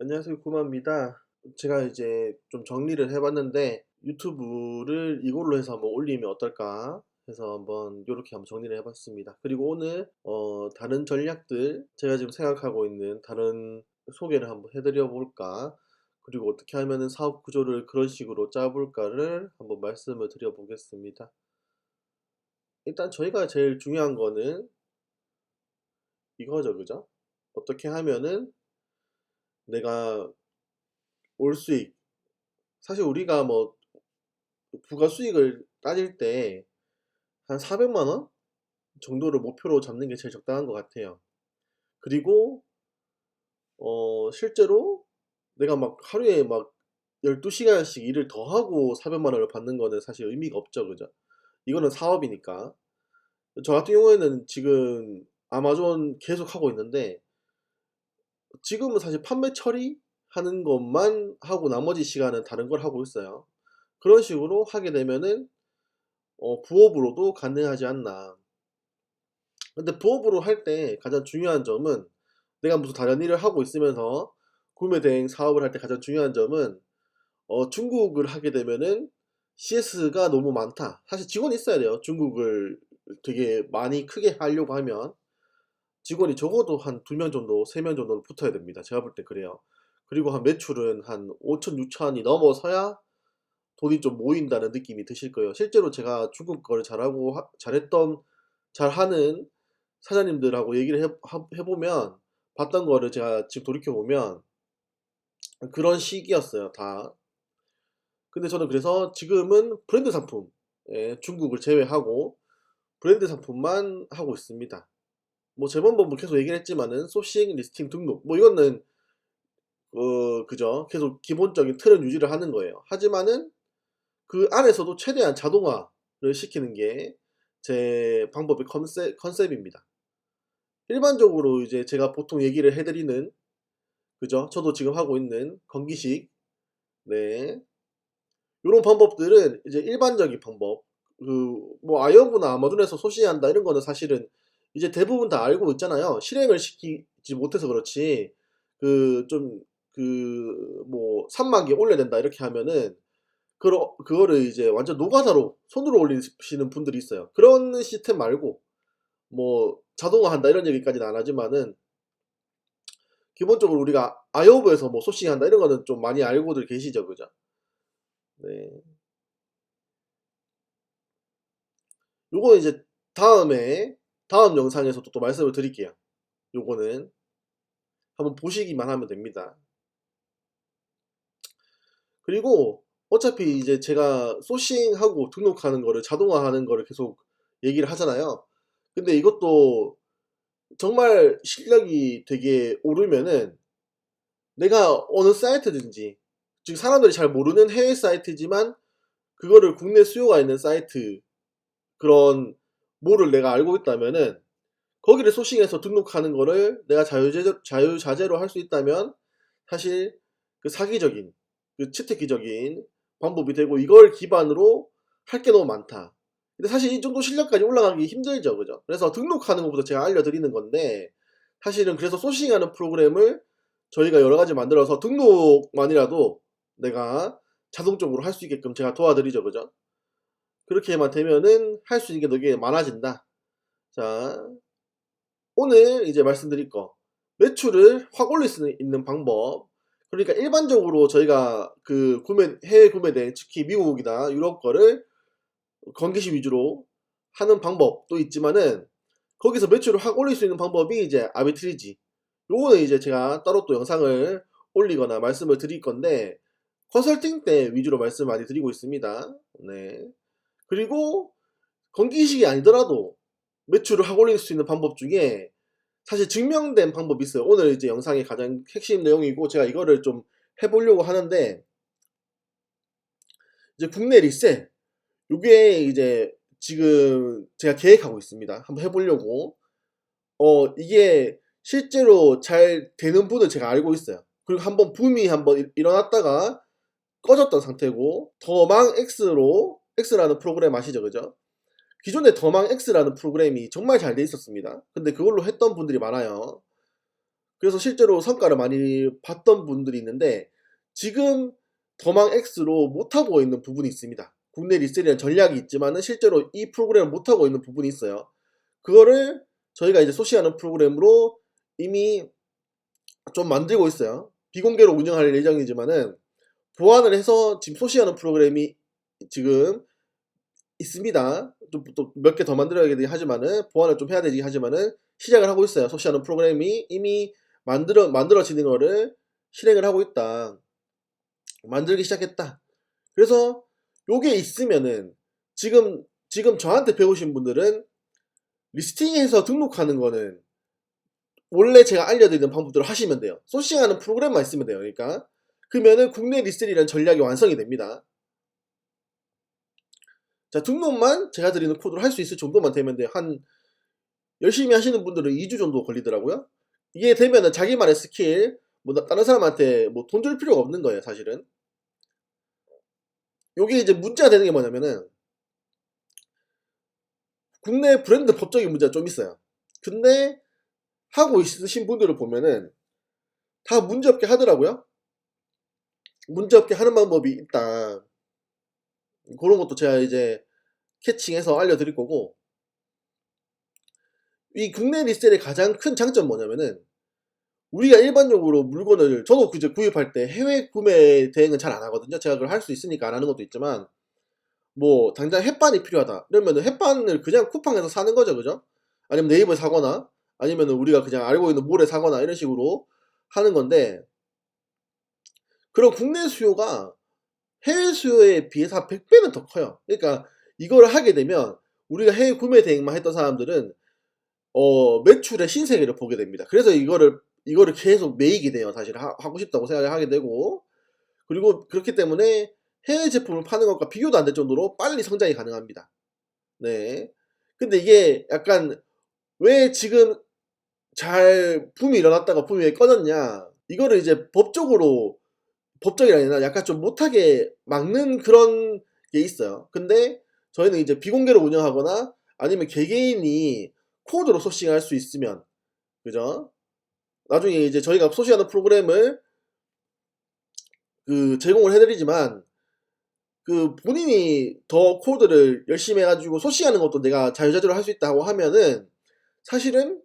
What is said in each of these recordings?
안녕하세요. 구마입니다. 제가 이제 좀 정리를 해봤는데 유튜브를 이걸로 해서 한번 올리면 어떨까 해서 한번 이렇게 한번 정리를 해봤습니다. 그리고 오늘 어, 다른 전략들 제가 지금 생각하고 있는 다른 소개를 한번 해드려 볼까 그리고 어떻게 하면은 사업 구조를 그런 식으로 짜볼까를 한번 말씀을 드려 보겠습니다. 일단 저희가 제일 중요한 거는 이거죠, 그죠? 어떻게 하면은 내가 올 수익 사실 우리가 뭐 부가 수익을 따질 때 한 400만 원 정도를 목표로 잡는 게 제일 적당한 것 같아요. 그리고 어 실제로 내가 막 하루에 막 12시간씩 일을 더 하고 400만 원을 받는 거는 사실 의미가 없죠. 그죠? 이거는 사업이니까. 저 같은 경우에는 지금 아마존 계속 하고 있는데 지금은 사실 판매 처리하는 것만 하고 나머지 시간은 다른 걸 하고 있어요. 그런 식으로 하게 되면은 어, 부업으로도 가능하지 않나. 근데 부업으로 할 때 가장 중요한 점은 내가 무슨 다른 일을 하고 있으면서 구매 대행 사업을 할 때 가장 중요한 점은 어, 중국을 하게 되면은 CS가 너무 많다. 사실 직원이 있어야 돼요. 중국을 되게 많이 크게 하려고 하면 직원이 적어도 한 두 명 정도, 세 명 정도는 붙어야 됩니다. 제가 볼 때 그래요. 그리고 한 매출은 한 5천, 6천이 넘어서야 돈이 좀 모인다는 느낌이 드실 거예요. 실제로 제가 중국 거를 잘하고 하- 잘했던 잘하는 사장님들하고 얘기를 해, 하- 해보면 봤던 거를 제가 지금 돌이켜 보면 그런 시기였어요. 다. 근데 저는 그래서 지금은 브랜드 상품, 예, 중국을 제외하고 브랜드 상품만 하고 있습니다. 뭐 저번번 뭐 계속 얘기를 했지만은 소싱, 리스팅, 등록 뭐 이거는 어 그죠 계속 기본적인 틀은 유지를 하는 거예요. 하지만은 그 안에서도 최대한 자동화를 시키는 게 제 방법의 컨셉, 컨셉입니다. 일반적으로 이제 제가 보통 얘기를 해드리는 그죠? 저도 지금 하고 있는 건기식 네 이런 방법들은 이제 일반적인 방법 그 뭐 아이언브나 아마존에서 소싱한다 이런 거는 사실은 이제 대부분 다 알고 있잖아요. 실행을 시키지 못해서 그렇지 그 좀 그 뭐 산막에 올려야 된다 이렇게 하면은 그러, 그거를 이제 완전 노가다로 손으로 올리시는 분들이 있어요. 그런 시스템 말고 뭐 자동화한다 이런 얘기까지는 안 하지만은 기본적으로 우리가 아이오브에서 뭐 소싱한다 이런 거는 좀 많이 알고들 계시죠, 그죠? 네. 요거는 이제 다음에 다음 영상에서도 또 말씀을 드릴게요. 요거는 한번 보시기만 하면 됩니다. 그리고 어차피 이제 제가 소싱하고 등록하는 거를 자동화하는 거를 계속 얘기를 하잖아요. 근데 이것도 정말 실력이 되게 오르면은 내가 어느 사이트든지 즉 사람들이 잘 모르는 해외 사이트지만 그거를 국내 수요가 있는 사이트 그런 뭐를 내가 알고 있다면은 거기를 소싱해서 등록하는 거를 내가 자유자재, 자유자재로 할 수 있다면 사실 그 사기적인 그 치트키적인 방법이 되고 이걸 기반으로 할 게 너무 많다. 근데 사실 이 정도 실력까지 올라가기 힘들죠, 그죠? 그래서 등록하는 것부터 제가 알려드리는 건데 사실은 그래서 소싱하는 프로그램을 저희가 여러 가지 만들어서 등록만이라도 내가 자동적으로 할 수 있게끔 제가 도와드리죠, 그죠? 그렇게만 되면은 할 수 있는 게 되게 많아진다. 자, 오늘 이제 말씀드릴 거 매출을 확 올릴 수 있는 방법. 그러니까 일반적으로 저희가 그 구매 해외 구매대 특히 미국이나 유럽 거를 건기시 위주로 하는 방법도 있지만은 거기서 매출을 확 올릴 수 있는 방법이 이제 아비트리지. 요거는 이제 제가 따로 또 영상을 올리거나 말씀을 드릴 건데 컨설팅 때 위주로 말씀 많이 드리고 있습니다. 네. 그리고 건기식이 아니더라도 매출을 확 올릴 수 있는 방법 중에 사실 증명된 방법이 있어요. 오늘 이제 영상의 가장 핵심 내용이고 제가 이거를 좀 해보려고 하는데 이제 국내 리셀 요게 이제 지금 제가 계획하고 있습니다. 한번 해보려고. 어, 이게 실제로 잘 되는 분을 제가 알고 있어요. 그리고 한번 붐이 한번 일- 일어났다가 꺼졌던 상태고, 더망 X로, X라는 프로그램 아시죠? 그죠? 기존에 더망 X라는 프로그램이 정말 잘 돼 있었습니다. 근데 그걸로 했던 분들이 많아요. 그래서 실제로 성과를 많이 봤던 분들이 있는데 지금 더망 X로 못하고 있는 부분이 있습니다. 국내 리셀이라는 전략이 있지만은 실제로 이 프로그램을 못하고 있는 부분이 있어요. 그거를 저희가 이제 소시하는 프로그램으로 이미 좀 만들고 있어요. 비공개로 운영할 예정이지만은 보완을 해서 지금 소시하는 프로그램이 지금 있습니다. 좀또몇 개 더 만들어야 되긴 하지만은 보완을 좀 해야 되긴 하지만은 시작을 하고 있어요. 소시하는 프로그램이 이미 만들어 만들어지는 거를 실행을 하고 있다. 만들기 시작했다. 그래서 요게 있으면은 지금 지금 저한테 배우신 분들은 리스팅해서 등록하는 거는 원래 제가 알려드리는 방법대로 하시면 돼요. 소싱하는 프로그램만 있으면 돼요. 그러니까 그러면은 국내 리셀이라는 전략이 완성이 됩니다. 자 등록만 제가 드리는 코드로 할 수 있을 정도만 되면 돼요. 한 열심히 하시는 분들은 2주 정도 걸리더라고요. 이게 되면은 자기만의 스킬, 뭐 나- 다른 사람한테 뭐 돈 줄 필요가 없는 거예요, 사실은. 요게 이제 문제가 되는 게 뭐냐면은 국내 브랜드 법적인 문제가 좀 있어요. 근데 하고 있으신 분들을 보면은 다 문제없게 하더라고요. 문제없게 하는 방법이 있다. 그런 것도 제가 이제 캐칭해서 알려드릴 거고 이 국내 리셀의 가장 큰 장점 뭐냐면은 우리가 일반적으로 물건을 저도 이제 구입할 때 해외 구매 대행은 잘 안 하거든요. 제가 그걸 할 수 있으니까 안 하는 것도 있지만 뭐 당장 햇반이 필요하다. 그러면은 햇반을 그냥 쿠팡에서 사는 거죠, 그죠? 아니면 네이버에 사거나 아니면은 우리가 그냥 알고 있는 몰에 사거나 이런 식으로 하는 건데 그런 국내 수요가 해외 수요에 비해서 한 100배는 더 커요. 그러니까 이걸 하게 되면 우리가 해외 구매 대행만 했던 사람들은 어, 매출의 신세계를 보게 됩니다. 그래서 이거를 이거를 계속 매이게 돼요. 사실 하, 고 싶다고 생각을 하게 되고 그리고 그렇기 때문에 해외 제품을 파는 것과 비교도 안 될 정도로 빨리 성장이 가능합니다. 네. 근데 이게 약간 왜 지금 잘 붐이 일어났다가 붐이 왜 꺼졌냐? 이거를 이제 법적으로 법적이 아니라 약간 좀 못하게 막는 그런 게 있어요. 근데 저희는 이제 비공개로 운영하거나 아니면 개개인이 코드로 소싱할 수 있으면 그죠? 나중에 이제 저희가 소싱하는 프로그램을 그 제공을 해드리지만 그 본인이 더 코드를 열심히 해가지고 소싱하는 것도 내가 자유자재로 할 수 있다고 하면은 사실은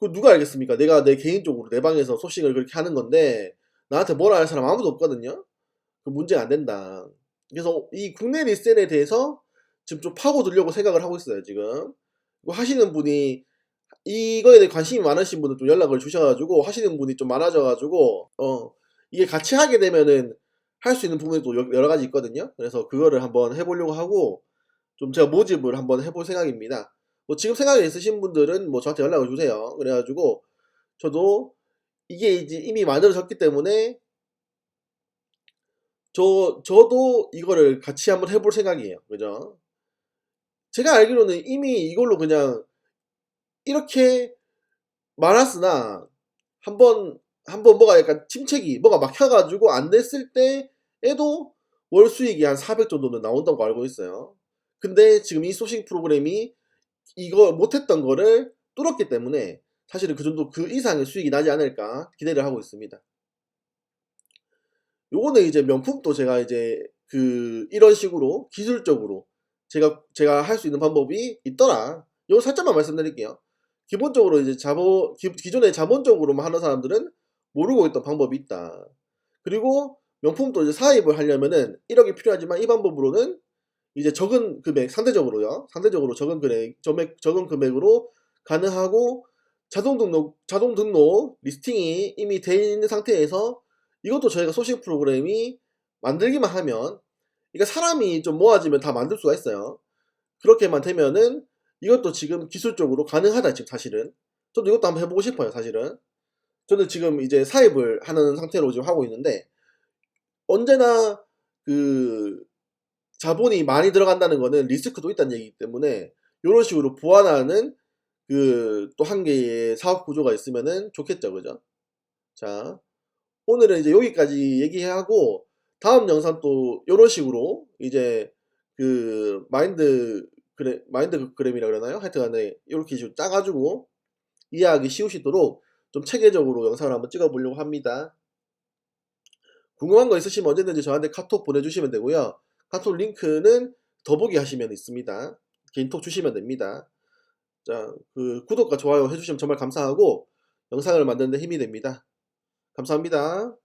그 누가 알겠습니까? 내가 내 개인적으로 내 방에서 소싱을 그렇게 하는 건데 나한테 뭐라 할 사람 아무도 없거든요. 그 문제가 안 된다. 그래서 이 국내 리셀에 대해서 지금 좀 파고들려고 생각을 하고 있어요. 지금 하시는 분이 이거에 대해 관심이 많으신 분은 좀 연락을 주셔가지고 하시는 분이 좀 많아져가지고 어 이게 같이 하게 되면은 할 수 있는 부분이 또 여- 여러 가지 있거든요. 그래서 그거를 한번 해보려고 하고 좀 제가 모집을 한번 해볼 생각입니다. 뭐 지금 생각이 있으신 분들은 뭐 저한테 연락을 주세요. 그래가지고 저도 이게 이제 이미 만들어졌기 때문에 저 저도 이거를 같이 한번 해볼 생각이에요. 그죠? 제가 알기로는 이미 이걸로 그냥 이렇게 많았으나 한번 한번 뭐가 약간 침체기 뭐가 막혀가지고 안 됐을 때에도 월 수익이 한 400 정도는 나온다고 알고 있어요. 근데 지금 이 소싱 프로그램이 이거 못했던 거를 뚫었기 때문에 사실은 그 정도 그 이상의 수익이 나지 않을까 기대를 하고 있습니다. 요거는 이제 명품도 제가 이제 그 이런 식으로 기술적으로 제가 제가 할 수 있는 방법이 있더라. 요거 살짝만 말씀드릴게요. 기본적으로 이제 자본 기, 기존에 자본적으로만 하는 사람들은 모르고 있던 방법이 있다. 그리고 명품도 이제 사입을 하려면은 1억이 필요하지만 이 방법으로는 이제 적은 금액 상대적으로요. 상대적으로 적은 금액 적은 금액으로 가능하고 자동 등록 자동 등록 리스팅이 이미 돼 있는 상태에서 이것도 저희가 소싱 프로그램이 만들기만 하면 그러니까 사람이 좀 모아지면 다 만들 수가 있어요. 그렇게만 되면은 이것도 지금 기술적으로 가능하다 지금 사실은 저도 이것도 한번 해보고 싶어요 사실은 저는 지금 이제 사입을 하는 상태로 지금 하고 있는데 언제나 그 자본이 많이 들어간다는 거는 리스크도 있다는 얘기이기 때문에 이런 식으로 보완하는 그 또 한 개의 사업 구조가 있으면은 좋겠죠 그죠 자 오늘은 이제 여기까지 얘기하고 다음 영상 또 이런 식으로 이제 그 마인드 그래 마인드 그램이라 그러나요? 하여튼간에 이렇게 좀 짜가지고 이해하기 쉬우시도록 좀 체계적으로 영상을 한번 찍어보려고 합니다. 궁금한 거 있으시면 언제든지 저한테 카톡 보내주시면 되고요. 카톡 링크는 더보기 하시면 있습니다. 개인톡 주시면 됩니다. 자, 그 구독과 좋아요 해주시면 정말 감사하고 영상을 만드는 데 힘이 됩니다. 감사합니다.